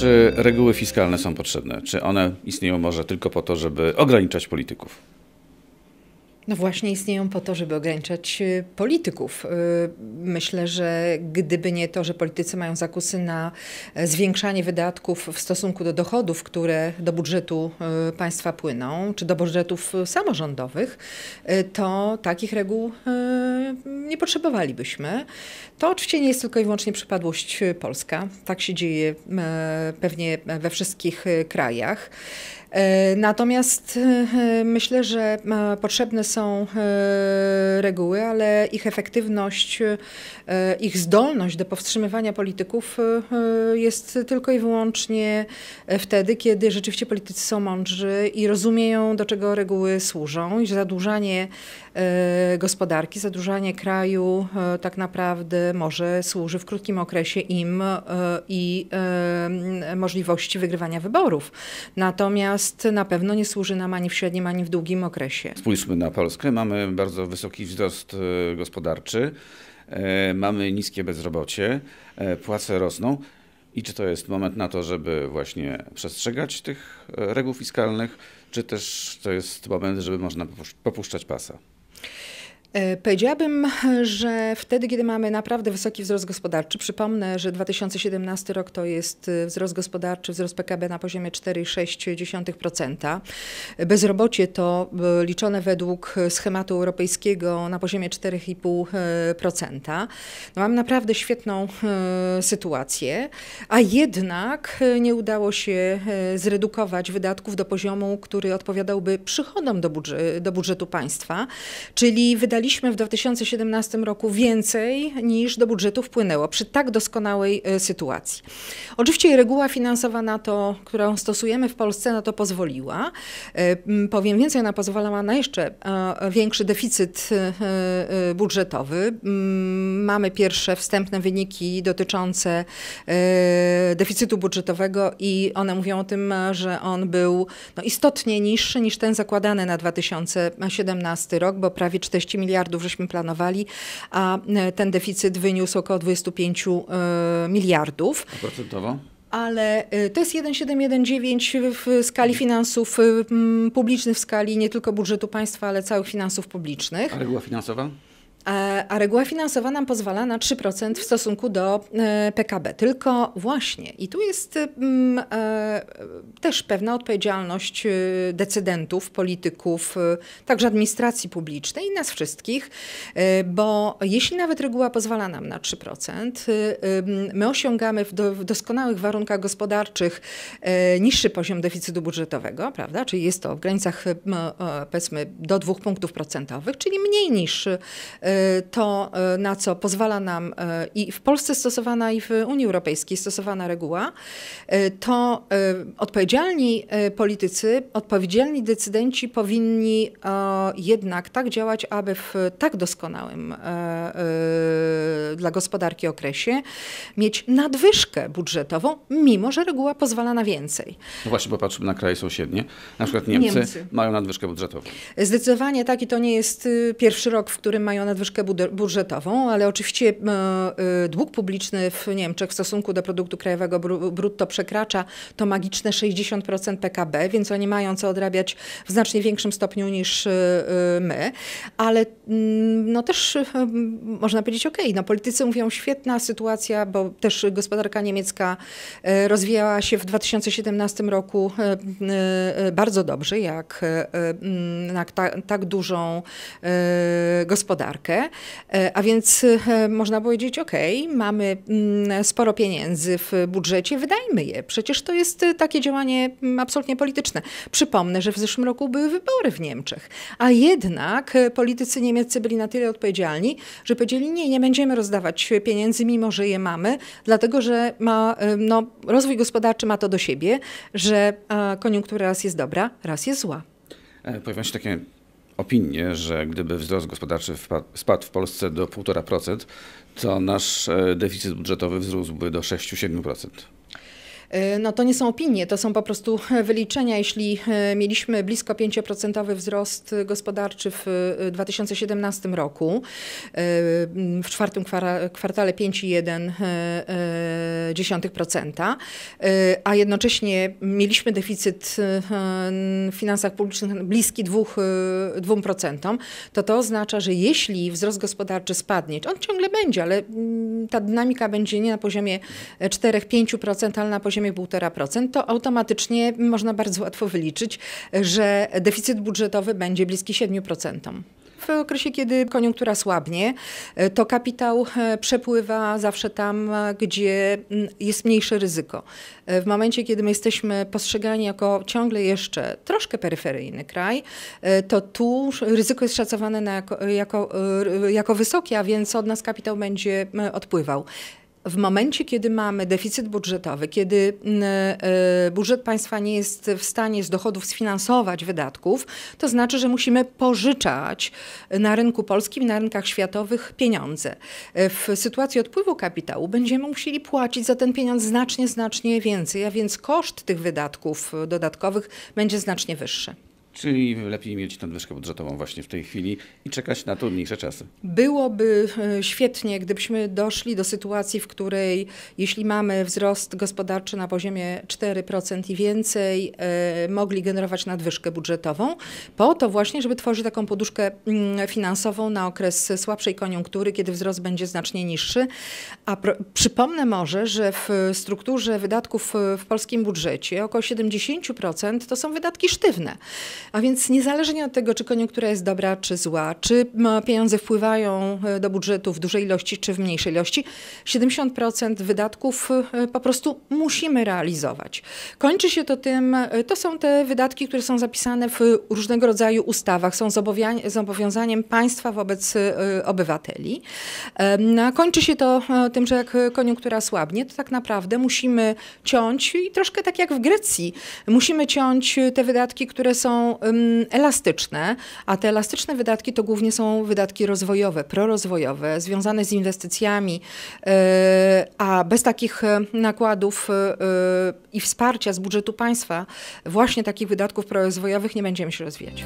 Czy reguły fiskalne są potrzebne? Czy one istnieją może tylko po to, żeby ograniczać polityków? No właśnie istnieją po to, żeby ograniczać y, polityków. Y, myślę, że gdyby nie to, że politycy mają zakusy na e, zwiększanie wydatków w stosunku do dochodów, które do budżetu y, państwa płyną, czy do budżetów samorządowych, to takich reguł nie potrzebowalibyśmy. To oczywiście nie jest tylko i wyłącznie przypadłość polska. Tak się dzieje pewnie we wszystkich krajach. E, natomiast e, myślę, że e, potrzebne są reguły, ale ich efektywność, ich zdolność do powstrzymywania polityków jest tylko i wyłącznie wtedy, kiedy rzeczywiście politycy są mądrzy i rozumieją, do czego reguły służą i że zadłużanie gospodarki, zadłużanie kraju tak naprawdę może służy w krótkim okresie im i możliwości wygrywania wyborów. Natomiast natomiast na pewno nie służy nam ani w średnim, ani w długim okresie. Spójrzmy na Polskę. Mamy bardzo wysoki wzrost e, gospodarczy, e, mamy niskie bezrobocie, e, płace rosną. I czy to jest moment na to, żeby właśnie przestrzegać tych reguł fiskalnych, czy też to jest moment, żeby można popuszczać pasa? E, powiedziałabym, że wtedy, kiedy mamy naprawdę wysoki wzrost gospodarczy, przypomnę, że 2017 rok to jest e, wzrost gospodarczy, wzrost PKB na poziomie 4,6%. Bezrobocie to e, liczone według schematu europejskiego na poziomie 4,5%. No mamy naprawdę świetną sytuację, a jednak nie udało się zredukować wydatków do poziomu, który odpowiadałby przychodom do, budżetu, do budżetu państwa, czyli wydaliśmy wydaliśmy w 2017 roku więcej niż do budżetu wpłynęło przy tak doskonałej e, sytuacji. Oczywiście reguła finansowa na to, którą stosujemy w Polsce, na to pozwoliła. E, powiem więcej, ona pozwalała na jeszcze e, większy deficyt budżetowy. Mamy pierwsze wstępne wyniki dotyczące deficytu budżetowego i one mówią o tym, że on był no, istotnie niższy niż ten zakładany na 2017 rok, bo prawie 40 miliardów miliardów żeśmy planowali, a e, ten deficyt wyniósł około 25 e, miliardów. Procentowo? ale e, to jest 1,719 w skali finansów publicznych, w skali nie tylko budżetu państwa, ale całych finansów publicznych. A reguła finansowa? A reguła finansowa nam pozwala na 3% w stosunku do e, PKB. Tylko właśnie, i tu jest mm, e, też pewna odpowiedzialność e, decydentów, polityków, także administracji publicznej i nas wszystkich, bo jeśli nawet reguła pozwala nam na 3%, my osiągamy w, do, w doskonałych warunkach gospodarczych niższy poziom deficytu budżetowego, prawda? Czyli jest to w granicach powiedzmy do 2 punktów procentowych, czyli mniej niż to, y, na co pozwala nam y, i w Polsce stosowana, i w Unii Europejskiej stosowana reguła, to odpowiedzialni politycy, odpowiedzialni decydenci powinni jednak tak działać, aby w tak doskonałym dla gospodarki okresie mieć nadwyżkę budżetową, mimo że reguła pozwala na więcej. No właśnie, popatrzmy na kraje sąsiednie. Na przykład Niemcy, Niemcy. mają nadwyżkę budżetową. Zdecydowanie tak i to nie jest pierwszy rok, w którym mają nadwyżkę nadwyżkę budżetową, ale oczywiście e, e, dług publiczny w Niemczech w stosunku do produktu krajowego brutto przekracza to magiczne 60% PKB, więc oni mają co odrabiać w znacznie większym stopniu niż e, my, ale mm, no też można powiedzieć, ok, no politycy mówią świetna sytuacja, bo też gospodarka niemiecka rozwijała się w 2017 roku bardzo dobrze, jak na tak dużą gospodarkę. E, a więc e, można powiedzieć, ok, mamy mm, sporo pieniędzy w budżecie, wydajmy je. Przecież to jest e, takie działanie mm, absolutnie polityczne. Przypomnę, że w zeszłym roku były wybory w Niemczech, a jednak politycy niemieccy byli na tyle odpowiedzialni, że powiedzieli, nie, nie będziemy rozdawać pieniędzy, mimo że je mamy, dlatego że ma, no, rozwój gospodarczy ma to do siebie, że koniunktura raz jest dobra, raz jest zła. Pojawiają się takie opinię, że gdyby wzrost gospodarczy spadł w Polsce do 1,5%, to nasz e, deficyt budżetowy wzrósłby do 6-7%. No to nie są opinie, to są po prostu wyliczenia. Jeśli mieliśmy blisko 5% wzrost gospodarczy w 2017 roku, w czwartym kwartale 5,1%, a jednocześnie mieliśmy deficyt w finansach publicznych bliski 2%, 2%, to to oznacza, że jeśli wzrost gospodarczy spadnie, on ciągle będzie, ale mm, ta dynamika będzie nie na poziomie 4-5%, ale na poziomie 1,5%, to automatycznie można bardzo łatwo wyliczyć, że deficyt budżetowy będzie bliski 7% w okresie, kiedy koniunktura słabnie, e, to kapitał e, przepływa zawsze tam, e, gdzie jest mniejsze ryzyko. W momencie, kiedy my jesteśmy postrzegani jako ciągle jeszcze troszkę peryferyjny kraj, to tu ryzyko jest szacowane jako, jako, jako wysokie, a więc od nas kapitał będzie odpływał w momencie, kiedy mamy deficyt budżetowy, kiedy mm, e, budżet państwa nie jest w stanie z dochodów sfinansować wydatków, to znaczy, że musimy pożyczać na rynku polskim na rynkach światowych pieniądze. E, w sytuacji odpływu kapitału będziemy musieli płacić za ten pieniądz znacznie, znacznie więcej, a więc koszt tych wydatków dodatkowych będzie znacznie wyższy. Czyli lepiej mieć nadwyżkę budżetową właśnie w tej chwili i czekać na trudniejsze czasy. Byłoby e, świetnie, gdybyśmy doszli do sytuacji, w której jeśli mamy wzrost gospodarczy na poziomie 4% i więcej, e, mogli generować nadwyżkę budżetową, po to właśnie, żeby tworzyć taką poduszkę mm, finansową na okres słabszej koniunktury, kiedy wzrost będzie znacznie niższy. A przypomnę może, że w strukturze wydatków w polskim budżecie około 70% to są wydatki sztywne. A więc niezależnie od tego, czy koniunktura jest dobra, czy zła, czy pieniądze wpływają e, do budżetu w dużej ilości, czy w mniejszej ilości, 70% wydatków e, po prostu musimy realizować. Kończy się to tym, e, to są te wydatki, które są zapisane w różnego rodzaju ustawach, są zobowiązaniem państwa wobec obywateli. Kończy się to tym, że jak koniunktura słabnie, to tak naprawdę musimy ciąć i troszkę tak jak w Grecji, musimy ciąć te wydatki, które są elastyczne, a te elastyczne wydatki to głównie są wydatki rozwojowe, prorozwojowe, związane z inwestycjami, e, a bez takich e, nakładów e, i wsparcia z budżetu państwa, właśnie takich wydatków prorozwojowych nie będziemy się rozwijać.